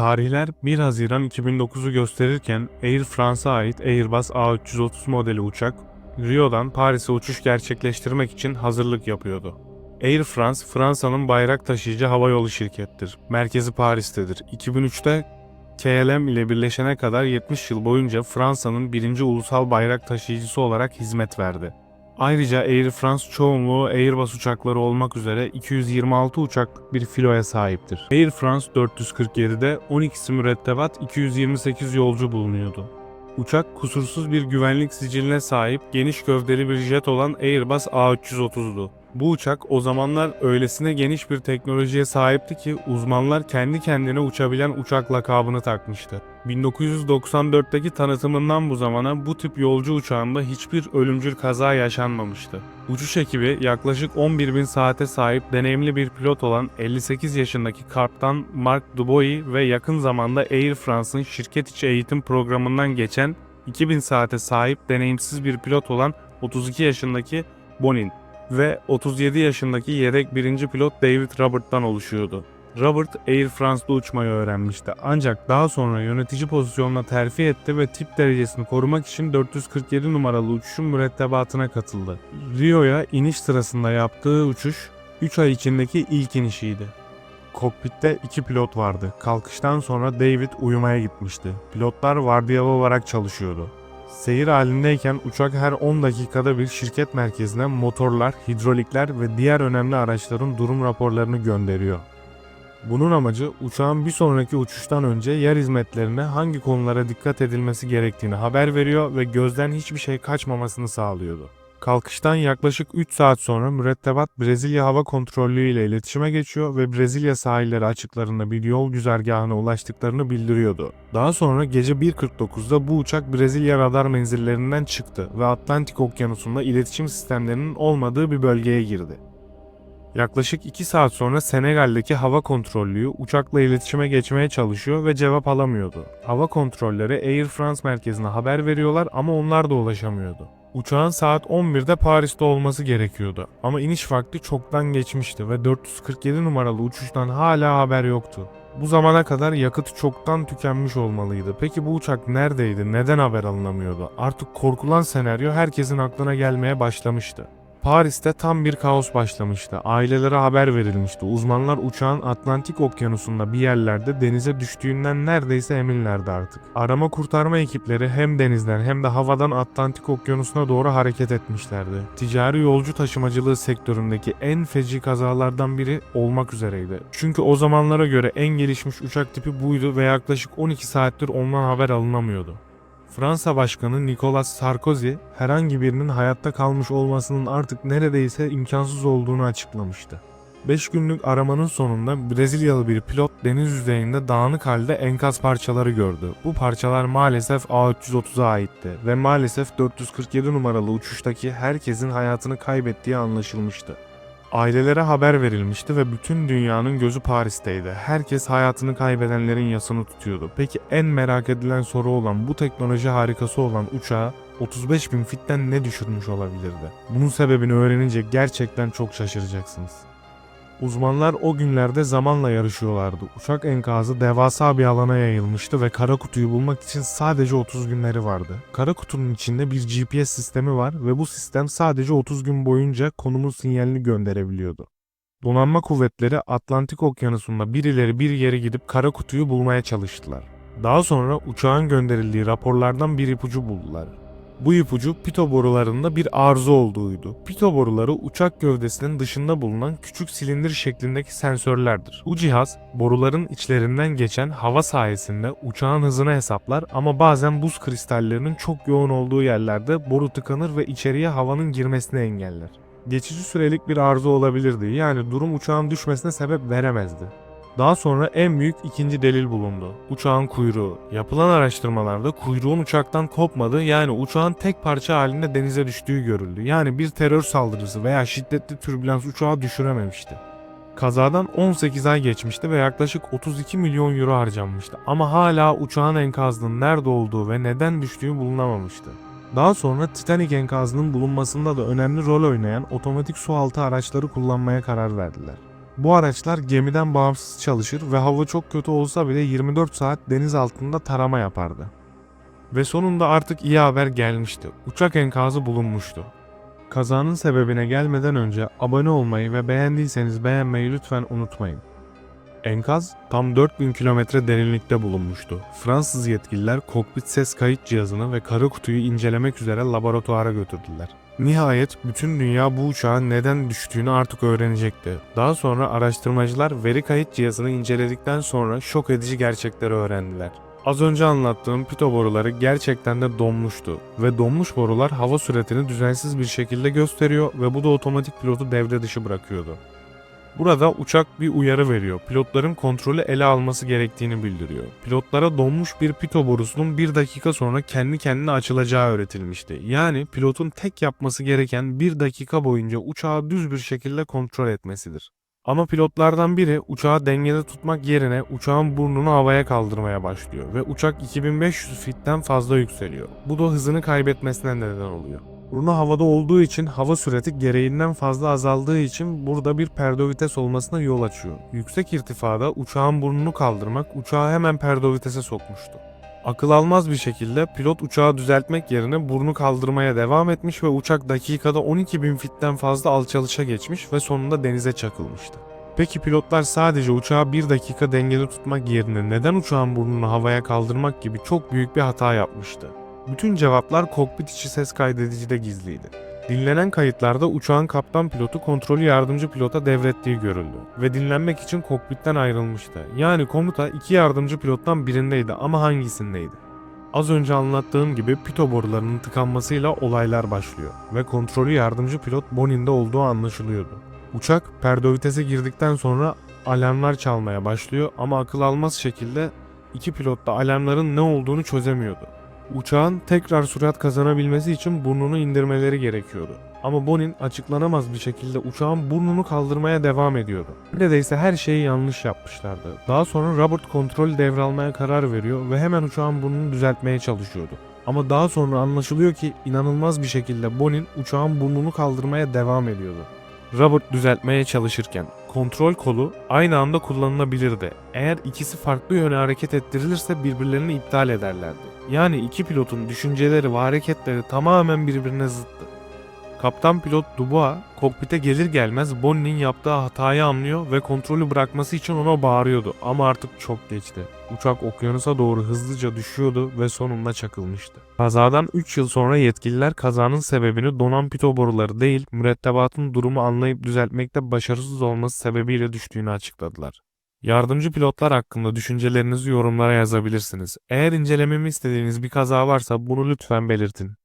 Tarihler 1 Haziran 2009'u gösterirken Air France'a ait Airbus A330 modeli uçak, Rio'dan Paris'e uçuş gerçekleştirmek için hazırlık yapıyordu. Air France, Fransa'nın bayrak taşıyıcı havayolu şirkettir. Merkezi Paris'tedir. 2003'te KLM ile birleşene kadar 70 yıl boyunca Fransa'nın birinci ulusal bayrak taşıyıcısı olarak hizmet verdi. Ayrıca Air France çoğunluğu Airbus uçakları olmak üzere 226 uçaklık bir filoya sahiptir. Air France 447'de 12'si mürettebat 228 yolcu bulunuyordu. Uçak kusursuz bir güvenlik siciline sahip geniş gövdeli bir jet olan Airbus A330'du. Bu uçak o zamanlar öylesine geniş bir teknolojiye sahipti ki uzmanlar kendi kendine uçabilen uçak lakabını takmıştı. 1994'teki tanıtımından bu zamana bu tip yolcu uçağında hiçbir ölümcül kaza yaşanmamıştı. Uçuş ekibi yaklaşık 11.000 saate sahip deneyimli bir pilot olan 58 yaşındaki kaptan Mark Dubois ve yakın zamanda Air France'ın şirket içi eğitim programından geçen 2000 saate sahip deneyimsiz bir pilot olan 32 yaşındaki Bonin ve 37 yaşındaki yedek birinci pilot David Robert'tan oluşuyordu. Robert Air France'da uçmayı öğrenmişti ancak daha sonra yönetici pozisyonuna terfi etti ve tip derecesini korumak için 447 numaralı uçuşun mürettebatına katıldı. Rio'ya iniş sırasında yaptığı uçuş 3 ay içindeki ilk inişiydi. Kokpitte iki pilot vardı. Kalkıştan sonra David uyumaya gitmişti. Pilotlar vardiyalı olarak çalışıyordu. Seyir halindeyken uçak her 10 dakikada bir şirket merkezine motorlar, hidrolikler ve diğer önemli araçların durum raporlarını gönderiyor. Bunun amacı uçağın bir sonraki uçuştan önce yer hizmetlerine hangi konulara dikkat edilmesi gerektiğini haber veriyor ve gözden hiçbir şey kaçmamasını sağlıyordu. Kalkıştan yaklaşık 3 saat sonra mürettebat Brezilya Hava Kontrollüğü ile iletişime geçiyor ve Brezilya sahilleri açıklarında bir yol güzergahına ulaştıklarını bildiriyordu. Daha sonra gece 1.49'da bu uçak Brezilya radar menzillerinden çıktı ve Atlantik Okyanusu'nda iletişim sistemlerinin olmadığı bir bölgeye girdi. Yaklaşık 2 saat sonra Senegal'deki hava kontrollüğü uçakla iletişime geçmeye çalışıyor ve cevap alamıyordu. Hava kontrolleri Air France merkezine haber veriyorlar ama onlar da ulaşamıyordu. Uçağın saat 11'de Paris'te olması gerekiyordu ama iniş vakti çoktan geçmişti ve 447 numaralı uçuştan hala haber yoktu. Bu zamana kadar yakıt çoktan tükenmiş olmalıydı. Peki bu uçak neredeydi? Neden haber alınamıyordu? Artık korkulan senaryo herkesin aklına gelmeye başlamıştı. Paris'te tam bir kaos başlamıştı. Ailelere haber verilmişti. Uzmanlar uçağın Atlantik Okyanusu'nda bir yerlerde denize düştüğünden neredeyse eminlerdi artık. Arama kurtarma ekipleri hem denizden hem de havadan Atlantik Okyanusu'na doğru hareket etmişlerdi. Ticari yolcu taşımacılığı sektöründeki en feci kazalardan biri olmak üzereydi. Çünkü o zamanlara göre en gelişmiş uçak tipi buydu ve yaklaşık 12 saattir ondan haber alınamıyordu. Fransa Başkanı Nicolas Sarkozy herhangi birinin hayatta kalmış olmasının artık neredeyse imkansız olduğunu açıklamıştı. 5 günlük aramanın sonunda Brezilyalı bir pilot deniz yüzeyinde dağınık halde enkaz parçaları gördü. Bu parçalar maalesef A330'a aitti ve maalesef 447 numaralı uçuştaki herkesin hayatını kaybettiği anlaşılmıştı. Ailelere haber verilmişti ve bütün dünyanın gözü Paris'teydi. Herkes hayatını kaybedenlerin yasını tutuyordu. Peki en merak edilen soru olan bu teknoloji harikası olan uçağı 35 bin fitten ne düşürmüş olabilirdi? Bunun sebebini öğrenince gerçekten çok şaşıracaksınız. Uzmanlar o günlerde zamanla yarışıyorlardı. Uçak enkazı devasa bir alana yayılmıştı ve kara kutuyu bulmak için sadece 30 günleri vardı. Kara kutunun içinde bir GPS sistemi var ve bu sistem sadece 30 gün boyunca konumun sinyalini gönderebiliyordu. Donanma kuvvetleri Atlantik Okyanusu'nda birileri bir yere gidip kara kutuyu bulmaya çalıştılar. Daha sonra uçağın gönderildiği raporlardan bir ipucu buldular. Bu ipucu pito borularında bir arıza olduğuydu. Pito boruları uçak gövdesinin dışında bulunan küçük silindir şeklindeki sensörlerdir. Bu cihaz boruların içlerinden geçen hava sayesinde uçağın hızını hesaplar ama bazen buz kristallerinin çok yoğun olduğu yerlerde boru tıkanır ve içeriye havanın girmesini engeller. Geçici sürelik bir arıza olabilirdi yani durum uçağın düşmesine sebep veremezdi. Daha sonra en büyük ikinci delil bulundu. Uçağın kuyruğu. Yapılan araştırmalarda kuyruğun uçaktan kopmadığı yani uçağın tek parça halinde denize düştüğü görüldü. Yani bir terör saldırısı veya şiddetli türbülans uçağı düşürememişti. Kazadan 18 ay geçmişti ve yaklaşık 32 milyon euro harcanmıştı. Ama hala uçağın enkazının nerede olduğu ve neden düştüğü bulunamamıştı. Daha sonra Titanic enkazının bulunmasında da önemli rol oynayan otomatik sualtı araçları kullanmaya karar verdiler. Bu araçlar gemiden bağımsız çalışır ve hava çok kötü olsa bile 24 saat deniz altında tarama yapardı. Ve sonunda artık iyi haber gelmişti. Uçak enkazı bulunmuştu. Kazanın sebebine gelmeden önce abone olmayı ve beğendiyseniz beğenmeyi lütfen unutmayın. Enkaz tam 4000 kilometre derinlikte bulunmuştu. Fransız yetkililer kokpit ses kayıt cihazını ve kara kutuyu incelemek üzere laboratuvara götürdüler. Nihayet bütün dünya bu uçağın neden düştüğünü artık öğrenecekti. Daha sonra araştırmacılar veri kayıt cihazını inceledikten sonra şok edici gerçekleri öğrendiler. Az önce anlattığım pito boruları gerçekten de donmuştu ve donmuş borular hava süratini düzensiz bir şekilde gösteriyor ve bu da otomatik pilotu devre dışı bırakıyordu. Burada uçak bir uyarı veriyor. Pilotların kontrolü ele alması gerektiğini bildiriyor. Pilotlara donmuş bir pito borusunun bir dakika sonra kendi kendine açılacağı öğretilmişti. Yani pilotun tek yapması gereken bir dakika boyunca uçağı düz bir şekilde kontrol etmesidir. Ama pilotlardan biri uçağı dengede tutmak yerine uçağın burnunu havaya kaldırmaya başlıyor ve uçak 2500 fitten fazla yükseliyor. Bu da hızını kaybetmesine neden oluyor. Burnu havada olduğu için hava sürati gereğinden fazla azaldığı için burada bir perdovites olmasına yol açıyor. Yüksek irtifada uçağın burnunu kaldırmak uçağı hemen perdovitese sokmuştu. Akıl almaz bir şekilde pilot uçağı düzeltmek yerine burnu kaldırmaya devam etmiş ve uçak dakikada 12.000 fitten fazla alçalışa geçmiş ve sonunda denize çakılmıştı. Peki pilotlar sadece uçağı bir dakika dengede tutmak yerine neden uçağın burnunu havaya kaldırmak gibi çok büyük bir hata yapmıştı? Bütün cevaplar kokpit içi ses kaydedicide gizliydi. Dinlenen kayıtlarda uçağın kaptan pilotu kontrolü yardımcı pilota devrettiği görüldü ve dinlenmek için kokpitten ayrılmıştı. Yani komuta iki yardımcı pilottan birindeydi ama hangisindeydi? Az önce anlattığım gibi pito borularının tıkanmasıyla olaylar başlıyor ve kontrolü yardımcı pilot Bonin'de olduğu anlaşılıyordu. Uçak perdovitese girdikten sonra alarmlar çalmaya başlıyor ama akıl almaz şekilde iki pilot da alarmların ne olduğunu çözemiyordu. Uçağın tekrar sürat kazanabilmesi için burnunu indirmeleri gerekiyordu. Ama Bonin açıklanamaz bir şekilde uçağın burnunu kaldırmaya devam ediyordu. Neredeyse her şeyi yanlış yapmışlardı. Daha sonra Robert kontrol devralmaya karar veriyor ve hemen uçağın burnunu düzeltmeye çalışıyordu. Ama daha sonra anlaşılıyor ki inanılmaz bir şekilde Bonin uçağın burnunu kaldırmaya devam ediyordu. Robert düzeltmeye çalışırken kontrol kolu aynı anda kullanılabilirdi. Eğer ikisi farklı yöne hareket ettirilirse birbirlerini iptal ederlerdi. Yani iki pilotun düşünceleri ve hareketleri tamamen birbirine zıttı. Kaptan pilot Dubois kokpite gelir gelmez Bonnie'nin yaptığı hatayı anlıyor ve kontrolü bırakması için ona bağırıyordu ama artık çok geçti. Uçak okyanusa doğru hızlıca düşüyordu ve sonunda çakılmıştı. Kazadan 3 yıl sonra yetkililer kazanın sebebini donan pito boruları değil, mürettebatın durumu anlayıp düzeltmekte başarısız olması sebebiyle düştüğünü açıkladılar. Yardımcı pilotlar hakkında düşüncelerinizi yorumlara yazabilirsiniz. Eğer incelememi istediğiniz bir kaza varsa bunu lütfen belirtin.